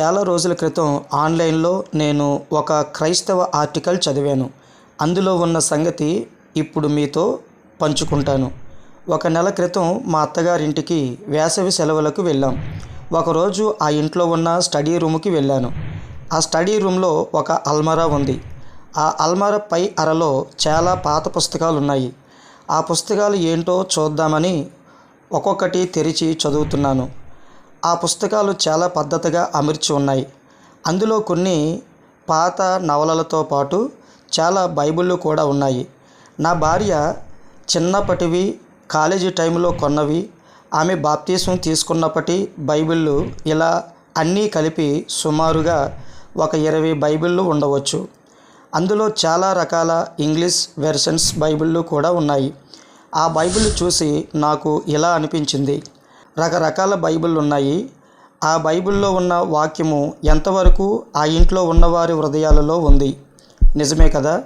చాలా రోజుల క్రితం ఆన్లైన్లో నేను ఒక క్రైస్తవ ఆర్టికల్ చదివాను. అందులో ఉన్న సంగతి ఇప్పుడు మీతో పంచుకుంటాను. ఒక నెల క్రితం మా అత్తగారింటికి వేసవి సెలవులకు వెళ్ళాం. ఒకరోజు ఆ ఇంట్లో ఉన్న స్టడీ రూమ్కి వెళ్ళాను. ఆ స్టడీ రూమ్లో ఒక అల్మారా ఉంది. ఆ అల్మారా పై అరలో చాలా పాత పుస్తకాలు ఉన్నాయి ఆ పుస్తకాలు ఏంటో చూద్దామని ఒక్కొక్కటి తెరిచి చదువుతున్నాను. ఆ పుస్తకాలు చాలా పద్ధతిగా అమర్చి ఉన్నాయి. అందులో కొన్ని పాత నవలలతో పాటు చాలా బైబిళ్ళు కూడా ఉన్నాయి. నా భార్య చిన్నప్పటివి కాలేజీ టైంలో కొన్నవి ఆమె బాప్తీసం తీసుకున్నప్పటి బైబిళ్ళు ఇలా అన్నీ కలిపి సుమారుగా ఒక ఇరవై బైబిళ్ళు ఉండవచ్చు. అందులో చాలా రకాల ఇంగ్లీష్ వెర్షన్స్ బైబిళ్ళు కూడా ఉన్నాయి. ఆ బైబిల్ చూసి నాకు ఇలా అనిపించింది. రకరకాల బైబిల్ ఉన్నాయి ఆ బైబిల్లో ఉన్న వాక్యము ఎంతవరకు ఆ ఇంట్లో ఉన్నవారి హృదయాలలో ఉంది? నిజమే కదా?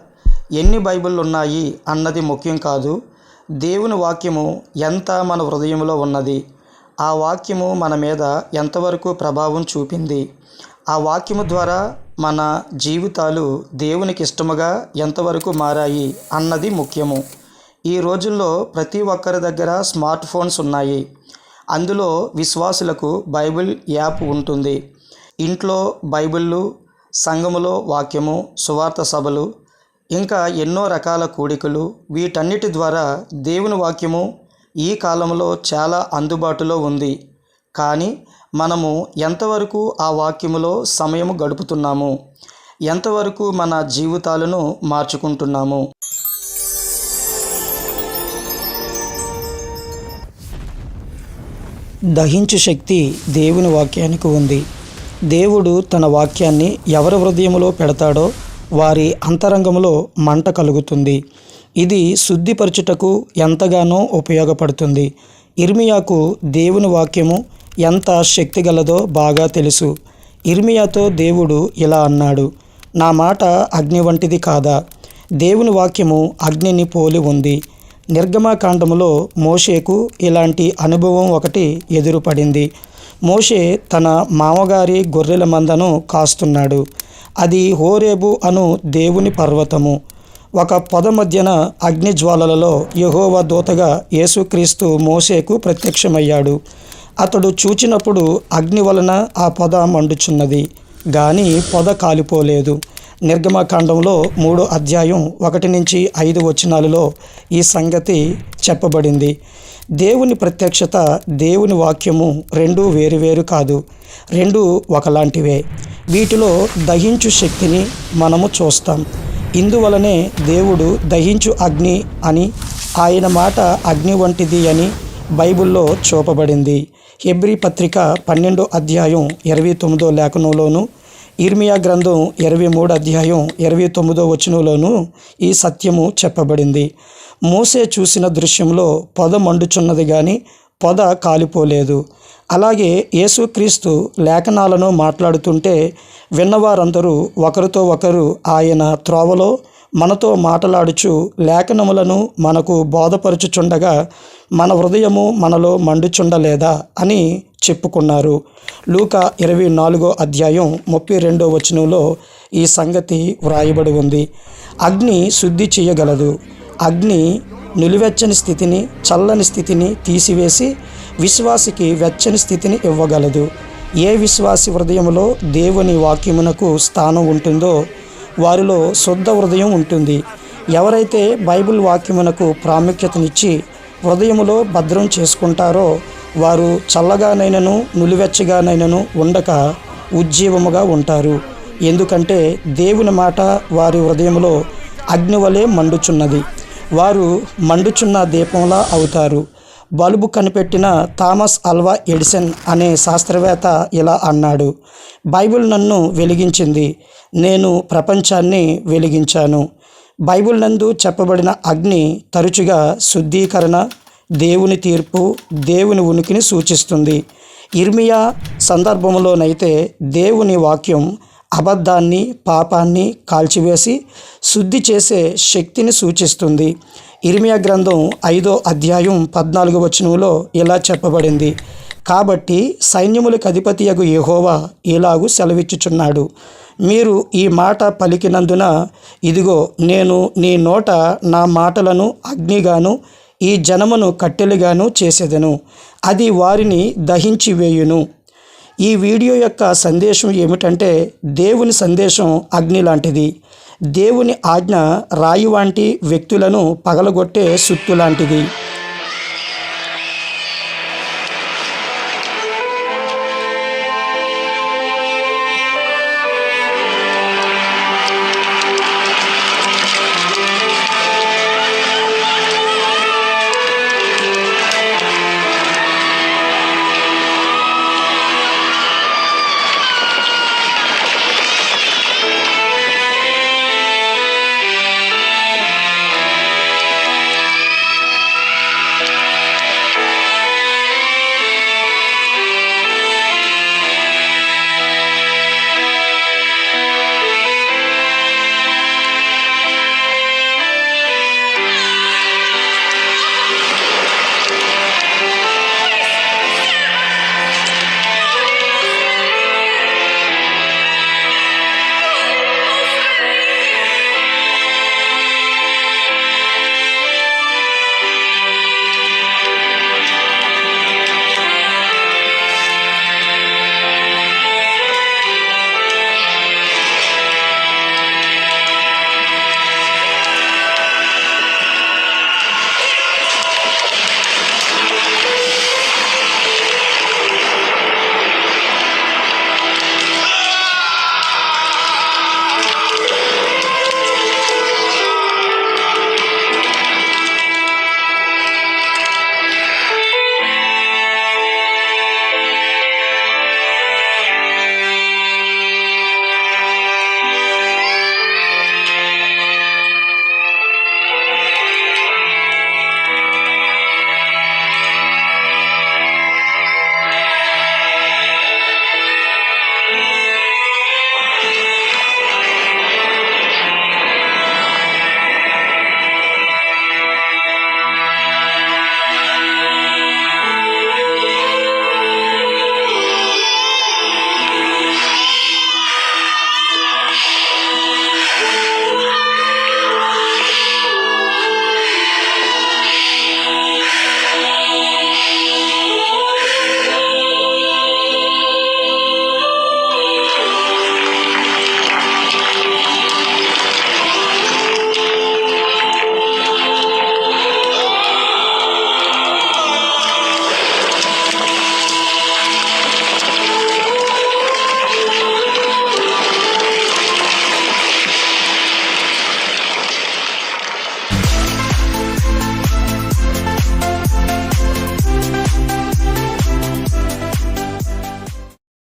ఎన్ని బైబిళ్ళు ఉన్నాయి అన్నది ముఖ్యం కాదు. దేవుని వాక్యము ఎంత మన హృదయంలో ఉన్నది? ఆ వాక్యము మన మీద ఎంతవరకు ప్రభావం చూపింది? ఆ వాక్యము ద్వారా మన జీవితాలు దేవునికి ఇష్టముగా ఎంతవరకు మారాయి అన్నది ముఖ్యము. ఈ రోజుల్లో ప్రతి ఒక్కరి దగ్గర స్మార్ట్ ఫోన్స్ ఉన్నాయి. అందులో విశ్వాసులకు బైబిల్ యాప్ ఉంటుంది. ఇంట్లో బైబిళ్ళు సంఘములో వాక్యము సువార్త సభలు ఇంకా ఎన్నో రకాల కూడికలు వీటన్నిటి ద్వారా దేవుని వాక్యము ఈ కాలంలో చాలా అందుబాటులో ఉంది. కానీ మనము ఎంతవరకు ఆ వాక్యములో సమయం గడుపుతున్నాము? ఎంతవరకు మన జీవితాలను మార్చుకుంటున్నాము? దహించు శక్తి దేవుని వాక్యానికి ఉంది. దేవుడు తన వాక్యాన్ని ఎవరి హృదయంలో పెడతాడో వారి అంతరంగంలో మంట కలుగుతుంది. ఇది శుద్ధిపరచుటకు ఎంతగానో ఉపయోగపడుతుంది. ఇర్మియాకు దేవుని వాక్యము ఎంత శక్తిగలదో బాగా తెలుసు. ఇర్మియాతో దేవుడు ఇలా అన్నాడు నా మాట అగ్ని వంటిది కాదా? దేవుని వాక్యము అగ్నిని పోలి ఉంది. నిర్గమాకాండములో మోషేకు ఇలాంటి అనుభవం ఒకటి ఎదురుపడింది. మోషే తన మామగారి గొర్రెల మందను కాస్తున్నాడు. అది హోరేబు అను దేవుని పర్వతము. ఒక పొద మధ్యన అగ్నిజ్వాలలలో యహోవ దూతగా యేసుక్రీస్తు మోషేకు ప్రత్యక్షమయ్యాడు. అతడు చూచినప్పుడు అగ్ని వలన ఆ పొద మండుచున్నది. గాని పొద కాలిపోలేదు. నిర్గమకాండంలో మూడో అధ్యాయం ఒకటి నుంచి ఐదు వచనాలలో ఈ సంగతి చెప్పబడింది. దేవుని ప్రత్యక్షత దేవుని వాక్యము రెండు వేరువేరు కాదు రెండు ఒకలాంటివే. వీటిలో దహించు శక్తిని మనము చూస్తాం. ఇందువలనే దేవుడు దహించు అగ్ని అని ఆయన మాట అగ్ని వంటిది అని బైబిల్లో చూపబడింది. హెబ్రి పత్రిక పన్నెండో అధ్యాయం ఇరవై తొమ్మిదో లేఖనంలోనూ ఇర్మియా గ్రంథం ఇరవై మూడు అధ్యాయం ఇరవై తొమ్మిదో వచనంలోనూ ఈ సత్యము చెప్పబడింది. మోసే చూసిన దృశ్యంలో పొద మండుచున్నది కానీ పొద కాలిపోలేదు. అలాగే యేసుక్రీస్తు లేఖనాలను మాట్లాడుతుంటే విన్నవారందరూ ఒకరితో ఒకరు ఆయన త్రోవలో మనతో మాట్లాడుచు లేఖనములను మనకు బోధపరచుచుండగా మన హృదయము మనలో మండుచుండలేదా అని చెప్పుకున్నారు. లూక ఇరవై నాలుగో అధ్యాయం ముప్పై రెండో వచనంలో ఈ సంగతి వ్రాయబడి ఉంది. అగ్ని శుద్ధి చేయగలదు. అగ్ని నిలువెచ్చని స్థితిని చల్లని స్థితిని తీసివేసి విశ్వాసికి వెచ్చని స్థితిని ఇవ్వగలదు. ఏ విశ్వాసి హృదయంలో దేవుని వాక్యమునకు స్థానం ఉంటుందో వారిలో శుద్ధ హృదయం ఉంటుంది. ఎవరైతే బైబిల్ వాక్యమునకు ప్రాముఖ్యతనిచ్చి హృదయములో భద్రం చేసుకుంటారో వారు చల్లగానైనను నులివెచ్చగానైనను ఉండక ఉజ్జీవముగా ఉంటారు. ఎందుకంటే దేవుని మాట వారి హృదయంలో అగ్నివలే మండుచున్నది. వారు మండుచున్న దీపంలా అవుతారు. బల్బు కనిపెట్టిన థామస్ అల్వా ఎడిసన్ అనే శాస్త్రవేత్త ఇలా అన్నాడు బైబిల్ నన్ను వెలిగించింది. నేను ప్రపంచాన్ని వెలిగించాను. బైబిల్ నందు చెప్పబడిన అగ్ని తరచుగా శుద్ధీకరణ దేవుని తీర్పు దేవుని ఉనికిని సూచిస్తుంది. ఇర్మియా సందర్భంలోనైతే దేవుని వాక్యం అబద్ధాన్ని పాపాన్ని కాల్చివేసి శుద్ధి చేసే శక్తిని సూచిస్తుంది. ఇర్మియా గ్రంథం ఐదో అధ్యాయం పద్నాలుగు వచనంలో ఇలా చెప్పబడింది. కాబట్టి సైన్యములకు అధిపతియగు యహోవా ఇలాగు సెలవిచ్చుచున్నాడు. మీరు ఈ మాట పలికినందున ఇదిగో నేను నీ నోట నా మాటలను అగ్నిగాను ఈ జనమును కట్టెలుగాను చేసేదను. అది వారిని దహించి వేయును ఈ వీడియో యొక్క సందేశం ఏమిటంటే దేవుని సందేశం అగ్ని లాంటిది. దేవుని ఆజ్ఞ రాయి వంటి వ్యక్తులను పగలగొట్టే సుత్తు లాంటిది.